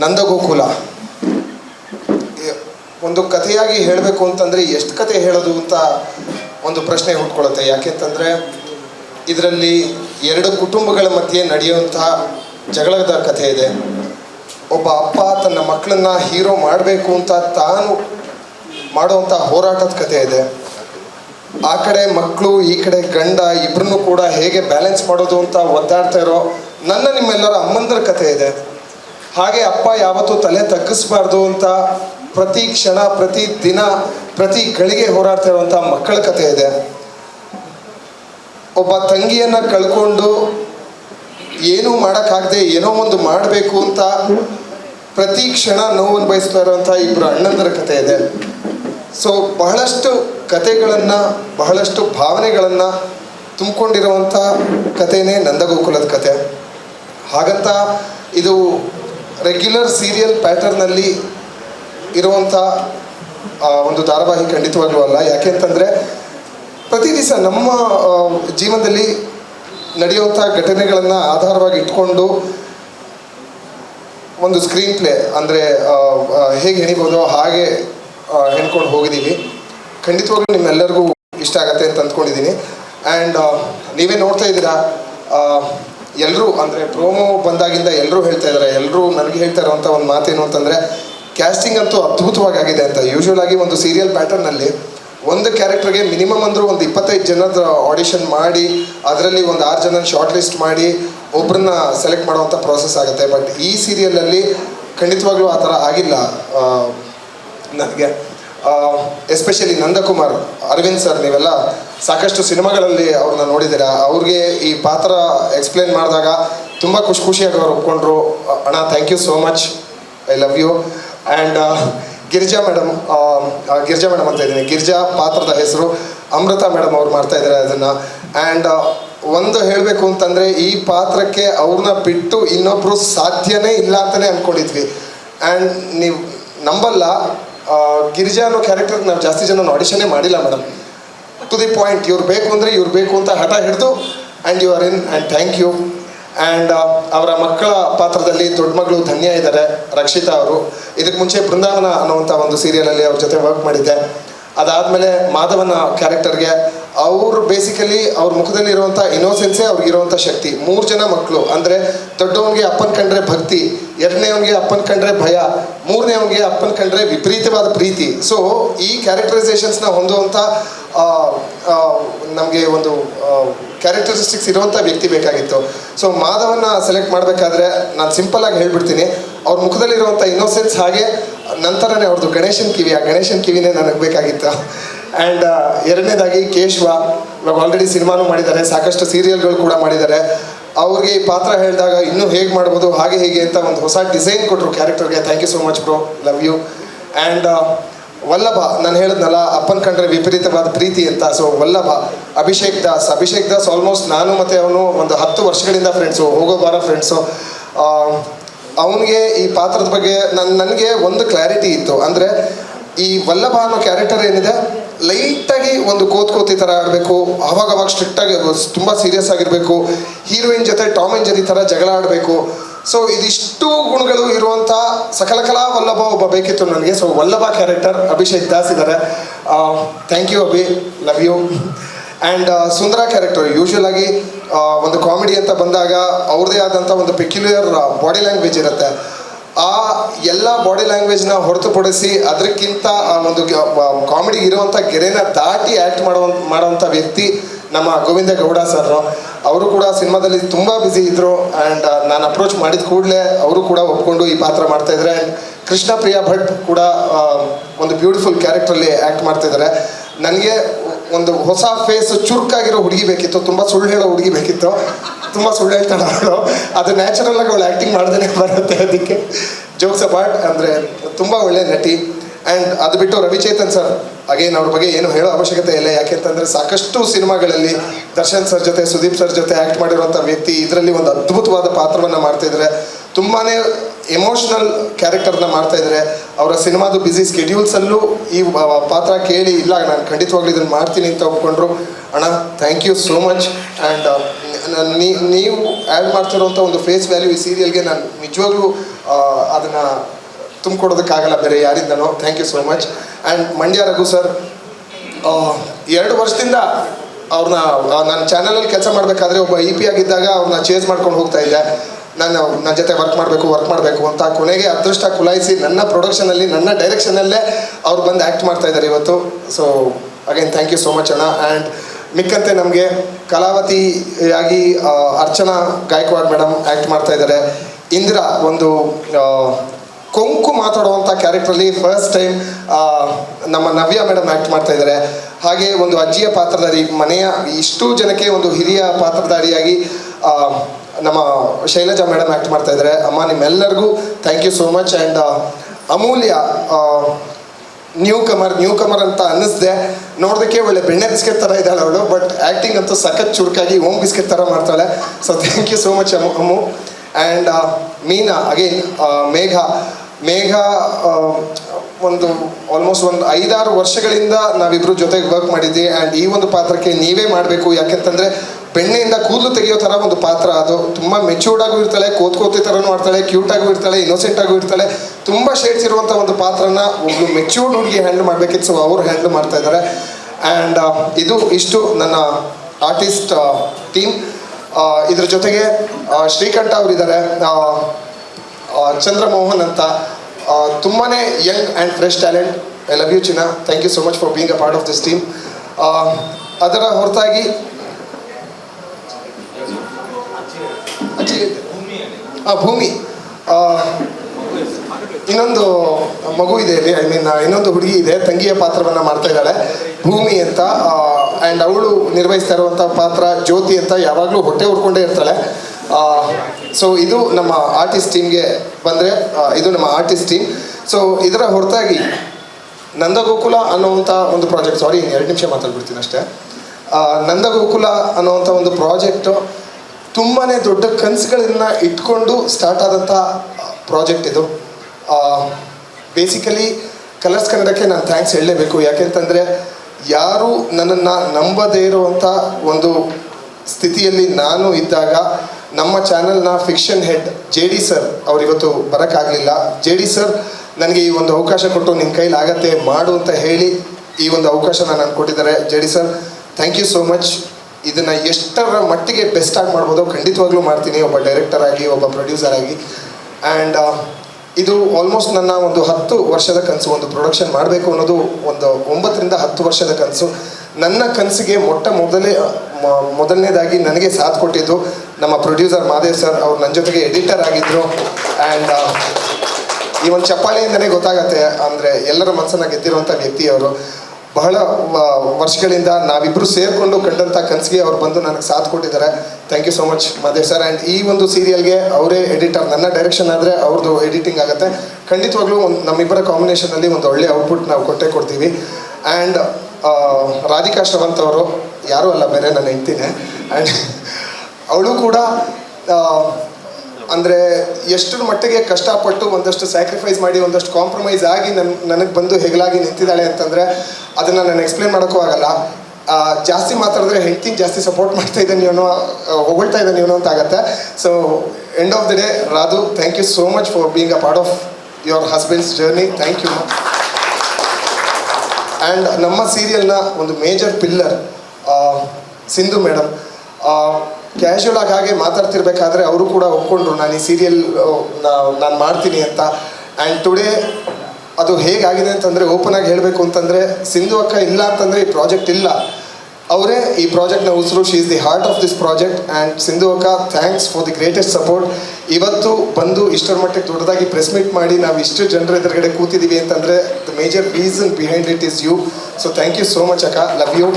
ನಂದಗೋಕುಲ. ಒಂದು ಕಥೆಯಾಗಿ ಹೇಳಬೇಕು ಅಂತಂದರೆ ಎಷ್ಟು ಕತೆ ಹೇಳೋದು ಅಂತ ಒಂದು ಪ್ರಶ್ನೆ ಹುಟ್ಕೊಳ್ಳುತ್ತೆ ಯಾಕೆಂತಂದರೆ ಇದರಲ್ಲಿ ಎರಡು ಕುಟುಂಬಗಳ ಮಧ್ಯೆ ನಡೆಯುವಂತಹ ಜಗಳದ ಕಥೆ ಇದೆ. ಒಬ್ಬ ಅಪ್ಪ ತನ್ನ ಮಕ್ಕಳನ್ನ ಹೀರೋ ಮಾಡಬೇಕು ಅಂತ ತಾನು ಮಾಡುವಂಥ ಹೋರಾಟದ ಕಥೆ ಇದೆ. ಆ ಕಡೆ ಮಕ್ಕಳು, ಈ ಕಡೆ ಗಂಡ ಇಬ್ಬರನ್ನು ಕೂಡ ಹೇಗೆ ಬ್ಯಾಲೆನ್ಸ್ ಮಾಡೋದು ಅಂತ ಒದ್ದಾಡ್ತಾ ಇರೋ ನನ್ನ ನಿಮ್ಮೆಲ್ಲರ ಅಮ್ಮಂದರ ಕಥೆ ಇದೆ. ಹಾಗೆ ಅಪ್ಪ ಯಾವತ್ತೂ ತಲೆ ತಗ್ಗಿಸ್ಬಾರ್ದು ಅಂತ ಪ್ರತಿ ಕ್ಷಣ, ಪ್ರತಿ ದಿನ, ಪ್ರತಿ ಗಳಿಗೆ ಹೋರಾಡ್ತಾ ಇರುವಂಥ ಮಕ್ಕಳ ಕಥೆ ಇದೆ. ಒಬ್ಬ ತಂಗಿಯನ್ನ ಕಳ್ಕೊಂಡು ಏನೂ ಮಾಡೋಕ್ಕಾಗದೆ ಏನೋ ಒಂದು ಮಾಡಬೇಕು ಅಂತ ಪ್ರತಿ ಕ್ಷಣ ನೋವನ್ನು ಬಯಸ್ತಾ ಇರುವಂಥ ಇಬ್ಬರು ಅಣ್ಣಂದರ ಕಥೆ ಇದೆ. ಸೊ ಬಹಳಷ್ಟು ಕತೆಗಳನ್ನು ಬಹಳಷ್ಟು ಭಾವನೆಗಳನ್ನು ತುಂಬಿಕೊಂಡಿರುವಂತ ಕಥೆನೇ ನಂದಗೋಕುಲದ ಕತೆ ಹಾಗಂತ ಇದು ರೆಗ್ಯುಲರ್ ಸೀರಿಯಲ್ ಪ್ಯಾಟರ್ನಲ್ಲಿ ಇರುವಂಥ ಒಂದು ಧಾರಾವಾಹಿ ಖಂಡಿತವಾಗ್ಲೂ ಅಲ್ಲ. ಯಾಕೆಂತಂದರೆ ಪ್ರತಿ ದಿವಸ ನಮ್ಮ ಜೀವನದಲ್ಲಿ ನಡೆಯುವಂಥ ಘಟನೆಗಳನ್ನು ಆಧಾರವಾಗಿ ಇಟ್ಕೊಂಡು ಒಂದು ಸ್ಕ್ರೀನ್ ಪ್ಲೇ ಅಂದರೆ ಹೇಗೆ ಹೆಣಿಬೋದು, ಹಾಗೆ ಹೆಣ್ಕೊಂಡು ಹೋಗಿದ್ದೀವಿ. ಖಂಡಿತವಾಗ್ಲೂ ನಿಮ್ಮೆಲ್ಲರಿಗೂ ಇಷ್ಟ ಆಗತ್ತೆ ಅಂತ ಅಂದ್ಕೊಂಡಿದ್ದೀನಿ. ಆ್ಯಂಡ್ ನೀವೇ ನೋಡ್ತಾ ಇದ್ದೀರಾ? ಎಲ್ಲರೂ ಅಂದರೆ ಪ್ರೋಮೋ ಬಂದಾಗಿಂದ ಎಲ್ಲರೂ ಹೇಳ್ತಾ ಇದ್ದಾರೆ ಎಲ್ಲರೂ ನನಗೆ ಹೇಳ್ತಾ ಇರೋವಂಥ ಒಂದು ಮಾತೇನು ಅಂತಂದರೆ ಕ್ಯಾಸ್ಟಿಂಗ್ ಅಂತೂ ಅದ್ಭುತವಾಗಿ ಆಗಿದೆ ಅಂತ. ಯೂಶ್ವಲ್ ಆಗಿ ಒಂದು ಸೀರಿಯಲ್ ಪ್ಯಾಟರ್ನಲ್ಲಿ ಒಂದು ಕ್ಯಾರೆಕ್ಟರ್ಗೆ ಮಿನಿಮಮ್ ಅಂದರೂ ಒಂದು ಇಪ್ಪತ್ತೈದು ಜನದ ಆಡಿಷನ್ ಮಾಡಿ, ಅದರಲ್ಲಿ ಒಂದು ಆರು ಜನ ಶಾರ್ಟ್ ಲಿಸ್ಟ್ ಮಾಡಿ ಒಬ್ಬರನ್ನ ಸೆಲೆಕ್ಟ್ ಮಾಡುವಂಥ ಪ್ರೋಸೆಸ್ ಆಗುತ್ತೆ. ಬಟ್ ಈ ಸೀರಿಯಲಲ್ಲಿ ಖಂಡಿತವಾಗ್ಲೂ ಆ ಥರ ಆಗಿಲ್ಲ. ನನಗೆ. ಎಸ್ಪೆಷಲಿ ನಂದಕುಮಾರ್, ಅರವಿಂದ್ ಸರ್ ನೀವೆಲ್ಲ ಸಾಕಷ್ಟು ಸಿನಿಮಾಗಳಲ್ಲಿ ಅವ್ರನ್ನ ನೋಡಿದ್ದೀರಾ? ಅವ್ರಿಗೆ ಈ ಪಾತ್ರ ಎಕ್ಸ್ಪ್ಲೇನ್ ಮಾಡಿದಾಗ ತುಂಬ ಖುಷಿ ಖುಷಿಯಾಗಿ ಅವ್ರು ಒಪ್ಕೊಂಡ್ರು. ಅಣ್ಣ thank you so much I love you and Girija madam Girija madam ಅಂತ ಇದ್ದೀನಿ. ಗಿರಿಜಾ ಪಾತ್ರದ ಹೆಸರು ಅಮೃತ ಮೇಡಮ್ ಅವ್ರು ಮಾಡ್ತಾ ಇದ್ದಾರೆ ಅದನ್ನು. ಆ್ಯಂಡ್ ಒಂದು ಹೇಳಬೇಕು ಅಂತಂದರೆ ಈ ಪಾತ್ರಕ್ಕೆ ಅವ್ರನ್ನ ಬಿಟ್ಟು ಇನ್ನೊಬ್ಬರು ಸಾಧ್ಯನೇ ಇಲ್ಲ ಅಂತಲೇ ಅಂದ್ಕೊಂಡಿದ್ವಿ ಆ್ಯಂಡ್ ನೀವು ನಂಬಲ್ಲ. ಗಿರಿಜಾ ಅನ್ನೋ ಕ್ಯಾರೆಕ್ಟರ್ ನಾವು ಜಾಸ್ತಿ ಜನ ಆಡಿಷನ್ನೇ ಮಾಡಿಲ್ಲ ಮೇಡಮ್ ಟು ದಿ ಪಾಯಿಂಟ್ ಇವ್ರು ಬೇಕು ಅಂದರೆ ಇವ್ರು ಬೇಕು ಅಂತ ಹಠ ಹಿಡಿದು and you are in and thank you and ಅವರ ಮಕ್ಕಳ ಪಾತ್ರದಲ್ಲಿ ದೊಡ್ಡ ಮಗಳು ಧನ್ಯ ಇದ್ದಾರೆ, ರಕ್ಷಿತಾ ಅವರು. ಇದಕ್ಕೆ ಮುಂಚೆ ಬೃಂದಾವನ ಅನ್ನುವಂಥ ಒಂದು ಸೀರಿಯಲಲ್ಲಿ ಅವ್ರ ಜೊತೆ ವರ್ಕ್ ಮಾಡಿದ್ದೆ. ಅದಾದಮೇಲೆ ಮಾಧವನ ಕ್ಯಾರೆಕ್ಟರ್ಗೆ ಅವರು ಬೇಸಿಕಲಿ ಅವ್ರ ಮುಖದಲ್ಲಿ ಇರುವಂಥ ಇನೋಸೆನ್ಸೇ ಅವ್ರಿಗಿರುವಂಥ ಶಕ್ತಿ. ಮೂರು ಜನ ಮಕ್ಕಳು ಅಂದರೆ ದೊಡ್ಡವನಿಗೆ ಅಪ್ಪನ ಕಂಡ್ರೆ ಭಕ್ತಿ, ಎರಡನೇವನಿಗೆ ಅಪ್ಪನ ಕಂಡ್ರೆ ಭಯ, ಮೂರನೇವನಿಗೆ ಅಪ್ಪನ ಕಂಡ್ರೆ ವಿಪರೀತವಾದ ಪ್ರೀತಿ. ಸೊ ಈ ಕ್ಯಾರೆಕ್ಟರೈಸೇಷನ್ಸ್ನ ಹೊಂದುವಂಥ ನಮಗೆ ಒಂದು ಕ್ಯಾರೆಕ್ಟರಿಸ್ಟಿಕ್ಸ್ ಇರುವಂಥ ವ್ಯಕ್ತಿ ಬೇಕಾಗಿತ್ತು. ಸೊ ಮಾಧವನ್ನ ಸೆಲೆಕ್ಟ್ ಮಾಡಬೇಕಾದ್ರೆ ನಾನು ಸಿಂಪಲ್ ಆಗಿ ಹೇಳ್ಬಿಡ್ತೀನಿ. ಅವ್ರ ಮುಖದಲ್ಲಿರುವಂಥ ಇನ್ನೋಸೆನ್ಸ್ ಹಾಗೆ ನಂತರನೇ ಅವ್ರದ್ದು ಗಣೇಶನ್ ಕಿವಿ, ಆ ಗಣೇಶನ್ ಕಿವಿನೇ ನನಗೆ ಬೇಕಾಗಿತ್ತು. ಆ್ಯಂಡ್ ಎರಡನೇದಾಗಿ ಕೇಶವ ಇವಾಗ ಆಲ್ರೆಡಿ ಸಿನಿಮಾನು ಮಾಡಿದ್ದಾರೆ, ಸಾಕಷ್ಟು ಸೀರಿಯಲ್ಗಳು ಕೂಡ ಮಾಡಿದ್ದಾರೆ. ಅವ್ರಿಗೆ ಈ ಪಾತ್ರ ಹೇಳಿದಾಗ ಇನ್ನೂ ಹೇಗೆ ಮಾಡ್ಬೋದು, ಹಾಗೆ ಹೇಗೆ ಅಂತ ಒಂದು ಹೊಸ ಡಿಸೈನ್ ಕೊಟ್ಟರು ಕ್ಯಾರೆಕ್ಟರ್ಗೆ thank you so much bro love you and Vallabha, ನಾನು ಹೇಳಿದ್ನಲ್ಲ, ಅಪ್ಪನ ಕಂಡ್ರೆ ವಿಪರೀತವಾದ ಪ್ರೀತಿ ಅಂತ. ಸೊ ವಲ್ಲಭ, ಅಭಿಷೇಕ್ ದಾಸ್. ಅಭಿಷೇಕ್ ದಾಸ್ ಆಲ್ಮೋಸ್ಟ್ ನಾನು ಮತ್ತು ಅವನು ಒಂದು ಹತ್ತು ವರ್ಷಗಳಿಂದ ಫ್ರೆಂಡ್ಸು ಹೋಗೋ ಬಾರ ಫ್ರೆಂಡ್ಸು ಅವನಿಗೆ ಈ ಪಾತ್ರದ ಬಗ್ಗೆ ನನ್ನ ನನಗೆ ಒಂದು ಕ್ಲಾರಿಟಿ ಇತ್ತು. ಅಂದರೆ, ಈ ವಲ್ಲಭ ಅನ್ನೋ ಕ್ಯಾರೆಕ್ಟರ್ ಏನಿದೆ ಲೈಟಾಗಿ ಒಂದು ಕೋತ್ ಥರ ಆಡಬೇಕು. ಅವಾಗವಾಗ ಅವಾಗ ಸ್ಟ್ರಿಕ್ಟಾಗಿ ತುಂಬ ಸೀರಿಯಸ್ ಆಗಿರಬೇಕು. ಹೀರೋಯಿನ್ ಜೊತೆ ಟಾಮ್ ಆ್ಯಂಡ್ ಜೆರಿ ಥರ ಜಗಳ ಆಡಬೇಕು. ಸೊ ಇದಿಷ್ಟು ಗುಣಗಳು ಇರುವಂಥ ಸಕಲಕಲಾ ವಲ್ಲಭ ಒಬ್ಬ ಬೇಕಿತ್ತು ನನಗೆ. ಸೊ ವಲ್ಲಭ ಕ್ಯಾರೆಕ್ಟರ್ ಅಭಿಷೇಕ್ ದಾಸ್ ಇದ್ದಾರೆ. Thank you Abhi love you and Sundara character usual ಆಗಿ ಒಂದು ಕಾಮಿಡಿ ಅಂತ ಬಂದಾಗ ಅವ್ರದ್ದೇ ಆದಂಥ ಒಂದು ಪೆಕ್ಯುಲರ್ ಬಾಡಿ ಲ್ಯಾಂಗ್ವೇಜ್ ಇರುತ್ತೆ. ಆ ಎಲ್ಲ ಬಾಡಿ ಲ್ಯಾಂಗ್ವೇಜ್ನ ಹೊರತುಪಡಿಸಿ ಅದಕ್ಕಿಂತ ಆ, ಒಂದು ಕಾಮಿಡಿ ಇರುವಂಥ ಗೆರೆನ ದಾಟಿ ಆ್ಯಕ್ಟ್ ಮಾಡುವಂಥ ವ್ಯಕ್ತಿ ನಮ್ಮ ಗೋವಿಂದ ಗೌಡ ಸರ್ ಅವರು ಕೂಡ ಸಿನಿಮಾದಲ್ಲಿ ತುಂಬ ಬ್ಯುಸಿ ಇದ್ದರು ಆ್ಯಂಡ್ ನಾನು ಅಪ್ರೋಚ್ ಮಾಡಿದ ಕೂಡಲೇ ಅವರು ಕೂಡ ಒಪ್ಕೊಂಡು ಈ ಪಾತ್ರ ಮಾಡ್ತಾ ಇದ್ದಾರೆ ಆ್ಯಂಡ್ ಕೃಷ್ಣ ಪ್ರಿಯಾ ಭಟ್ ಕೂಡ ಒಂದು ಬ್ಯೂಟಿಫುಲ್ ಕ್ಯಾರೆಕ್ಟ್ರಲ್ಲಿ ಆ್ಯಕ್ಟ್ ಮಾಡ್ತಿದ್ದಾರೆ ನನಗೆ ಒಂದು ಹೊಸ ಫೇಸ್ ಚುರುಕಾಗಿರೋ ಹುಡುಗಿ ಬೇಕಿತ್ತು, ತುಂಬ ಸುಳ್ಳು ಹೇಳೋ ಹುಡುಗಿ ಬೇಕಿತ್ತು. ತುಂಬ ಸುಳ್ಳು ಹೇಳ್ತಾಳೆ ಅವಳು. ಅದು ನ್ಯಾಚುರಲ್ ಆಗಿ ಅವಳು ಆ್ಯಕ್ಟಿಂಗ್ ಮಾಡ್ದೇ ಬರುತ್ತೆ ಅದಕ್ಕೆ. ಜೋಕ್ಸ್ ಅಪಾರ್ಟ್ ಅಂದರೆ ತುಂಬ ಒಳ್ಳೆ ನಟಿ. ಆ್ಯಂಡ್ ಅದು ಬಿಟ್ಟು ರವಿಚೇತನ್ ಸರ್ ಅಗೇನ್ ಅವ್ರ ಬಗ್ಗೆ ಏನು ಹೇಳೋ ಅವಶ್ಯಕತೆ ಇಲ್ಲ. ಯಾಕೆಂತಂದರೆ ಸಾಕಷ್ಟು ಸಿನಿಮಾಗಳಲ್ಲಿ ದರ್ಶನ್ ಸರ್ ಜೊತೆ, ಸುದೀಪ್ ಸರ್ ಜೊತೆ ಆ್ಯಕ್ಟ್ ಮಾಡಿರುವಂಥ ವ್ಯಕ್ತಿ ಇದರಲ್ಲಿ ಒಂದು ಅದ್ಭುತವಾದ ಪಾತ್ರವನ್ನು ಮಾಡ್ತಿದ್ದಾರೆ ತುಂಬಾ ಎಮೋಷ್ನಲ್ ಕ್ಯಾರೆಕ್ಟರ್ನ ಮಾಡ್ತಾ ಇದ್ದಾರೆ ಅವರ ಸಿನಿಮಾದು ಬ್ಯುಸಿ ಸ್ಕೆಡ್ಯೂಲ್ಸಲ್ಲೂ ಈ ಪಾತ್ರ ಕೇಳಿ ಇಲ್ಲ, ನಾನು ಖಂಡಿತವಾಗ್ಲೂ ಇದನ್ನು ಮಾಡ್ತೀನಿ ಅಂತ ಒಪ್ಕೊಂಡ್ರು. ಅಣ್ಣ thank you so much and ನೀವು ಆ್ಯಡ್ ಮಾಡ್ತಿರೋಂಥ ಒಂದು ಫೇಸ್ ವ್ಯಾಲ್ಯೂ ಈ ಸೀರಿಯಲ್ಗೆ ನಾನು ನಿಜವಾಗ್ಲೂ ಅದನ್ನು ತುಂಬಿಕೊಡೋದಕ್ಕಾಗಲ್ಲ, ಬೇರೆ ಯಾರಿಂದನೋ. Thank you so much and Mandya Raghu sir ಎರಡು ವರ್ಷದಿಂದ ಅವ್ರನ್ನ ನನ್ನ ಚಾನಲಲ್ಲಿ ಕೆಲಸ ಮಾಡಬೇಕಾದ್ರೆ ಒಬ್ಬ ಇ ಪಿ ಆಗಿದ್ದಾಗ ಅವ್ರನ್ನ ಚೇಂಜ್ ಮಾಡ್ಕೊಂಡು ಹೋಗ್ತಾ ಇದ್ದೆ. ನಾನು ನನ್ನ ಜೊತೆ ವರ್ಕ್ ಮಾಡಬೇಕು ವರ್ಕ್ ಮಾಡಬೇಕು ಅಂತ ಕೊನೆಗೆ ಅದೃಷ್ಟ ಕುಲಾಯಿಸಿ ನನ್ನ ಪ್ರೊಡಕ್ಷನಲ್ಲಿ ನನ್ನ ಡೈರೆಕ್ಷನಲ್ಲೇ ಅವ್ರು ಬಂದು ಆ್ಯಕ್ಟ್ ಮಾಡ್ತಾ ಇದ್ದಾರೆ ಇವತ್ತು. So again thank you so much ಅಣ್ಣ. ಆ್ಯಂಡ್ ಮಿಕ್ಕಂತೆ ನಮಗೆ ಕಲಾವತಿಯಾಗಿ ಅರ್ಚನಾ ಗಾಯಕ್ವಾಡ್ ಮೇಡಮ್ ಆ್ಯಕ್ಟ್ ಮಾಡ್ತಾ ಇದ್ದಾರೆ. ಇಂದಿರಾ ಒಂದು ಕೊಂಕು ಮಾತಾಡುವಂಥ ಕ್ಯಾರೆಕ್ಟ್ರಲ್ಲಿ ಫಸ್ಟ್ ಟೈಮ್ ನಮ್ಮ ನವ್ಯ ಮೇಡಮ್ ಆ್ಯಕ್ಟ್ ಮಾಡ್ತಾ ಇದ್ದಾರೆ ಹಾಗೆ ಒಂದು ಅಜ್ಜಿಯ ಪಾತ್ರಧಾರಿ ಮನೆಯ ಇಷ್ಟು ಜನಕ್ಕೆ ಒಂದು ಹಿರಿಯ ಪಾತ್ರಧಾರಿಯಾಗಿ ನಮ್ಮ ಶೈಲಜಾ ಮೇಡಮ್ ಆ್ಯಕ್ಟ್ ಮಾಡ್ತಾ ಇದ್ದಾರೆ ಅಮ್ಮ, ನಿಮ್ಮೆಲ್ಲರಿಗೂ thank you so much and Amulya newcomer newcomer ಅಂತ ಅನ್ನಿಸ್ದೆ. ನೋಡೋದಕ್ಕೆ ಒಳ್ಳೆ ಬೆಣ್ಣೆ ಬಿಸ್ಕೆಟ್ ಥರ ಇದ್ದಾಳೆ ಅವಳು ಬಟ್ ಆ್ಯಕ್ಟಿಂಗ್ ಅಂತೂ ಸಖತ್ ಚುರುಕಾಗಿ ಓಮ್ ಬಿಸ್ಕೆಟ್ ಥರ ಮಾಡ್ತಾಳೆ. So thank you so much Ammu and Meena again Megha Megha ಒಂದು ಆಲ್ಮೋಸ್ಟ್ ಒಂದು ಐದಾರು ವರ್ಷಗಳಿಂದ ನಾವಿಬ್ರು ಜೊತೆಗೆ ವರ್ಕ್ ಮಾಡಿದ್ವಿ ಆ್ಯಂಡ್ ಈ ಒಂದು ಪಾತ್ರಕ್ಕೆ ನೀವೇ ಮಾಡಬೇಕು. ಯಾಕೆಂತಂದರೆ ಬೆಣ್ಣೆಯಿಂದ ಕೂದಲು ತೆಗೆಯೋ ಥರ ಒಂದು ಪಾತ್ರ. ಅದು ತುಂಬ ಮೆಚ್ಯೂರ್ಡ್ ಆಗೂ ಇರ್ತಾಳೆ ಕೋತ್ ಕೋತಿ ಥರನೂ ಮಾಡ್ತಾಳೆ ಕ್ಯೂಟ್ ಆಗೂ ಇರ್ತಾಳೆ ಇನ್ನೋಸೆಂಟ್ ಆಗೂ ಇರ್ತಾಳೆ. ತುಂಬ ಶೇಡ್ಸ್ ಇರುವಂಥ ಒಂದು ಪಾತ್ರನ ಒಬ್ಬರು ಮೆಚ್ಯೂರ್ಡ್ ಹುಡುಗಿ ಹ್ಯಾಂಡಲ್ ಮಾಡಬೇಕಿತ್ತು ಸೊ ಅವರು ಹ್ಯಾಂಡಲ್ ಮಾಡ್ತಾ ಇದ್ದಾರೆ. ಆ್ಯಂಡ್ ಇದು ಇಷ್ಟು ನನ್ನ ಆರ್ಟಿಸ್ಟ್ ಟೀಮ್ ಇದ್ರ ಜೊತೆಗೆ ಶ್ರೀಕಂಠ ಅವರಿದ್ದಾರೆ. ಚಂದ್ರಮೋಹನ್ ಅಂತ. ತುಂಬಾ young and fresh talent I love you ಚಿನ್ನ thank you so much for being a part of this team ಅದರ ಹೊರತಾಗಿ ಆ, ಭೂಮಿ. ಇನ್ನೊಂದು ಮಗು ಇದೆ ಇಲ್ಲಿ ಐ ಮೀನ್ ಇನ್ನೊಂದು ಹುಡುಗಿ ಇದೆ. ತಂಗಿಯ ಪಾತ್ರವನ್ನು ಮಾಡ್ತಾ ಇದ್ದಾಳೆ. ಭೂಮಿ ಅಂತ ಆ್ಯಂಡ್ ಅವಳು ನಿರ್ವಹಿಸ್ತಾ ಇರುವಂಥ ಪಾತ್ರ ಜ್ಯೋತಿ ಅಂತ ಯಾವಾಗಲೂ ಹೊಟ್ಟೆ ಹುಡ್ಕೊಂಡೇ ಇರ್ತಾಳೆ. ಸೊ ಇದು ನಮ್ಮ ಆರ್ಟಿಸ್ಟ್ ಟೀಮ್ಗೆ ಬಂದರೆ ಇದು ನಮ್ಮ ಆರ್ಟಿಸ್ಟ್ ಟೀಮ್ ಸೊ ಇದರ ಹೊರತಾಗಿ ನಂದಗೋಕುಲ ಅನ್ನುವಂಥ ಒಂದು ಪ್ರಾಜೆಕ್ಟ್ ಸಾರಿ ಎರಡು ನಿಮಿಷ ಮಾತಾಡ್ಬಿಡ್ತೀನಿ ಅಷ್ಟೇ. ನಂದಗೋಕುಲ ಅನ್ನುವಂಥ ಒಂದು ಪ್ರಾಜೆಕ್ಟು ತುಂಬಾ ದೊಡ್ಡ ಕನಸುಗಳನ್ನ ಇಟ್ಕೊಂಡು ಸ್ಟಾರ್ಟ್ ಆದಂಥ ಪ್ರಾಜೆಕ್ಟ್ ಇದು. ಬೇಸಿಕಲಿ ಕಲರ್ಸ್ ಕನ್ನಡಕ್ಕೆ ನಾನು ಥ್ಯಾಂಕ್ಸ್ ಹೇಳಲೇಬೇಕು. ಯಾಕೆಂತಂದರೆ ಯಾರು ನನ್ನನ್ನು ನಂಬದೇ ಇರುವಂಥ ಒಂದು ಸ್ಥಿತಿಯಲ್ಲಿ ನಾನು ಇದ್ದಾಗ ನಮ್ಮ ಚಾನಲ್ನ fiction head J D sir ಅವರಿವತ್ತು ಬರೋಕ್ಕಾಗಲಿಲ್ಲ. ಜೆ ಡಿ ಸರ್ ನನಗೆ ಈ ಒಂದು ಅವಕಾಶ ಕೊಟ್ಟು ನಿಮ್ಮ ಕೈಲಿ ಆಗತ್ತೆ, ಮಾಡು ಅಂತ ಹೇಳಿ ಈ ಒಂದು ಅವಕಾಶನ ನಾನು ಕೊಟ್ಟಿದ್ದಾರೆ. J D sir thank you so much ಇದನ್ನು ಎಷ್ಟರ ಮಟ್ಟಿಗೆ ಬೆಸ್ಟ್ ಆಗಿ ಮಾಡ್ಬೋದೋ ಖಂಡಿತವಾಗ್ಲೂ ಮಾಡ್ತೀನಿ. ಒಬ್ಬ ಡೈರೆಕ್ಟರ್ ಆಗಿ, ಒಬ್ಬ ಪ್ರೊಡ್ಯೂಸರ್ ಆಗಿ. ಆ್ಯಂಡ್ ಇದು ಆಲ್ಮೋಸ್ಟ್ ನನ್ನ ಒಂದು ಹತ್ತು ವರ್ಷದ ಕನಸು. ಒಂದು ಪ್ರೊಡಕ್ಷನ್ ಮಾಡಬೇಕು ಅನ್ನೋದು ಒಂದು ಒಂಬತ್ತರಿಂದ ಹತ್ತು ವರ್ಷದ ಕನಸು. ನನ್ನ ಕನಸಿಗೆ ಮೊಟ್ಟ ಮೊದಲೇ ಮೊದಲನೇದಾಗಿ ನನಗೆ ಸಾಥ್ ಕೊಟ್ಟಿದ್ದು ನಮ್ಮ ಪ್ರೊಡ್ಯೂಸರ್ ಮಾದೇವ್ ಸರ್ ಅವ್ರು ನನ್ನ ಜೊತೆಗೆ ಎಡಿಟರ್ ಆಗಿದ್ದರು ಆ್ಯಂಡ್ ಈ ಒಂದು ಚಪ್ಪಾಳೆಯಿಂದನೇ ಗೊತ್ತಾಗತ್ತೆ. ಅಂದರೆ ಎಲ್ಲರ ಮನಸ್ಸನ್ನು ಗೆದ್ದಿರುವಂಥ ವ್ಯಕ್ತಿ ಅವರು. ಬಹಳ ವರ್ಷಗಳಿಂದ ನಾವಿಬ್ಬರು ಸೇರಿಕೊಂಡು ಕಂಡಂಥ ಕನಸಿಗೆ ಅವ್ರು ಬಂದು ನನಗೆ ಸಾಥ್ ಕೊಟ್ಟಿದ್ದಾರೆ. Thank you so much Madev sir. And ಈ ಒಂದು ಸೀರಿಯಲ್ಗೆ ಅವರೇ ಎಡಿಟರ್. ನನ್ನ ಡೈರೆಕ್ಷನ್ ಆದರೆ ಅವ್ರದ್ದು ಎಡಿಟಿಂಗ್ ಆಗುತ್ತೆ. ಖಂಡಿತವಾಗ್ಲೂ ಒಂದು, ನಮ್ಮಿಬ್ಬರ ಕಾಂಬಿನೇಷನಲ್ಲಿ ಒಂದು ಒಳ್ಳೆ ಔಟ್ಪುಟ್ ನಾವು ಕೊಟ್ಟೇ ಕೊಡ್ತೀವಿ. ಆ್ಯಂಡ್ ರಾಧಿಕಾ ಶ್ರವಂತ್ ಅವರು ಯಾರೂ ಅಲ್ಲ, ಬೇರೆ ನಾನು ಹೆಂಡ್ತಿನೇ. ಆ್ಯಂಡ್ ಅವಳು ಕೂಡ ಅಂದರೆ ಎಷ್ಟರ ಮಟ್ಟಿಗೆ ಕಷ್ಟಪಟ್ಟು ಒಂದಷ್ಟು ಸ್ಯಾಕ್ರಿಫೈಸ್ ಮಾಡಿ, ಒಂದಷ್ಟು ಕಾಂಪ್ರಮೈಸ್ ಆಗಿ ನನ್ನ ನನಗೆ ಬಂದು ಹೆಗಲಾಗಿ ನಿಂತಿದ್ದಾಳೆ ಅಂತಂದರೆ ಅದನ್ನು ನಾನು ಎಕ್ಸ್ಪ್ಲೇನ್ ಮಾಡೋಕ್ಕೂ ಆಗಲ್ಲ. ಜಾಸ್ತಿ ಮಾತಾಡಿದ್ರೆ ಹೆಂಡ್ತಿನ ಜಾಸ್ತಿ ಸಪೋರ್ಟ್ ಮಾಡ್ತಾ ಇದ್ದಾನೆ ಇವನು ಹೊಗಳ್ತಾ ಇದ್ದಾನೆ ಇವನು ಅಂತ ಆಗತ್ತೆ. So end of the day Radhu thank you so much for being a part of your husband's journey thank you and ನಮ್ಮ ಸೀರಿಯಲ್ನ ಒಂದು major pillar Sindhu madam casual ಆಗಿ ಹಾಗೆ ಮಾತಾಡ್ತಿರ್ಬೇಕಾದ್ರೆ ಅವರು ಕೂಡ ಒಪ್ಕೊಂಡ್ರು, ನಾನು ಈ ಸೀರಿಯಲ್ ನಾನು ಮಾಡ್ತೀನಿ ಅಂತ. ಆ್ಯಂಡ್ ಟುಡೇ ಅದು ಹೇಗಾಗಿದೆ ಅಂತಂದರೆ ಓಪನ್ ಆಗಿ ಹೇಳಬೇಕು ಅಂತಂದರೆ, ಸಿಂಧು ಅಕ್ಕ ಇಲ್ಲ ಅಂತಂದರೆ ಈ ಪ್ರಾಜೆಕ್ಟ್ ಇಲ್ಲ. ಅವರೇ ಈ ಪ್ರಾಜೆಕ್ಟ್ನ ಉಸಿರು she is the heart of this project and Sindhu ಅಕ್ಕ thanks for the greatest support ಇವತ್ತು ಬಂದು ಇಷ್ಟರ ಮಟ್ಟಿಗೆ ದೊಡ್ಡದಾಗಿ ಪ್ರೆಸ್ ಮೀಟ್ ಮಾಡಿ ನಾವು ಇಷ್ಟು ಜನರ ಎದುರುಗಡೆ ಕೂತಿದ್ದೀವಿ ಅಂತಂದರೆ the major reason behind it is you so thank you so much ಅಕ್ಕ. Love you